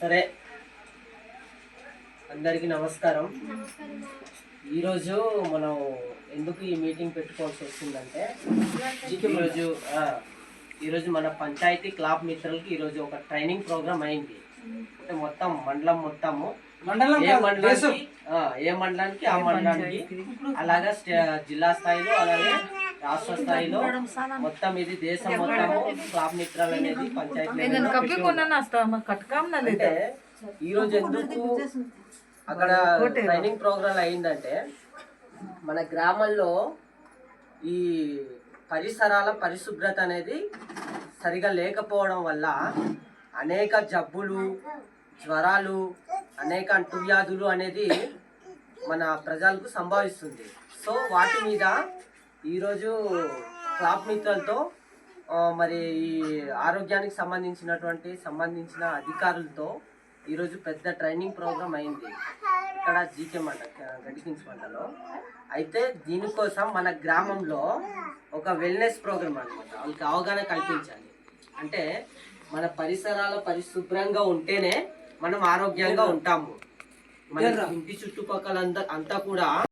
సరే. అందరికీ నమస్కారం. ఈరోజు మనం ఎందుకు ఈ మీటింగ్ పెట్టుకోవాల్సి వస్తుందంటే ఈరోజు ఈరోజు మన పంచాయతీ క్లాబ్ మిత్రులకి ఈరోజు ఒక ట్రైనింగ్ ప్రోగ్రామ్ అయింది. అంటే మొత్తం మండలం మొత్తము. మండలం ఏ. మండలానికి ఆ, ఏ మండలానికి ఆ మండలానికి అలాగా జిల్లా స్థాయిలో అలాగే రాష్ట్ర స్థాయిలో మొత్తం ఇది దేశం మొత్తము క్లాబ్ మిత్రాలు అనేది పంచాయతీ అంటే ఈ రోజు ఎందుకు అక్కడ ట్రైనింగ్ ప్రోగ్రామ్ అయిందంటే మన గ్రామంలో ఈ పరిసరాల పరిశుభ్రత అనేది సరిగా లేకపోవడం వల్ల అనేక జబ్బులు జ్వరాలు అనేక అంటువ్యాధులు అనేది మన ప్రజలకు సంభవిస్తుంది. సో వాటి మీద ఈరోజు క్లాబ్ మిత్రులతో మరి ఈ ఆరోగ్యానికి సంబంధించినటువంటి సంబంధించిన అధికారులతో ఈరోజు పెద్ద ట్రైనింగ్ ప్రోగ్రామ్ అయింది. ఇక్కడ జీకే మండ గడికించి మండలో అయితే దీనికోసం మన గ్రామంలో ఒక వెల్నెస్ ప్రోగ్రామ్ అనమాట వాళ్ళకి అవగాహన కల్పించాలి. అంటే మన పరిసరాల పరిశుభ్రంగా ఉంటేనే మనం ఆరోగ్యంగా ఉంటాము. మన ఇంటి చుట్టుపక్కల అంతా అంతా కూడా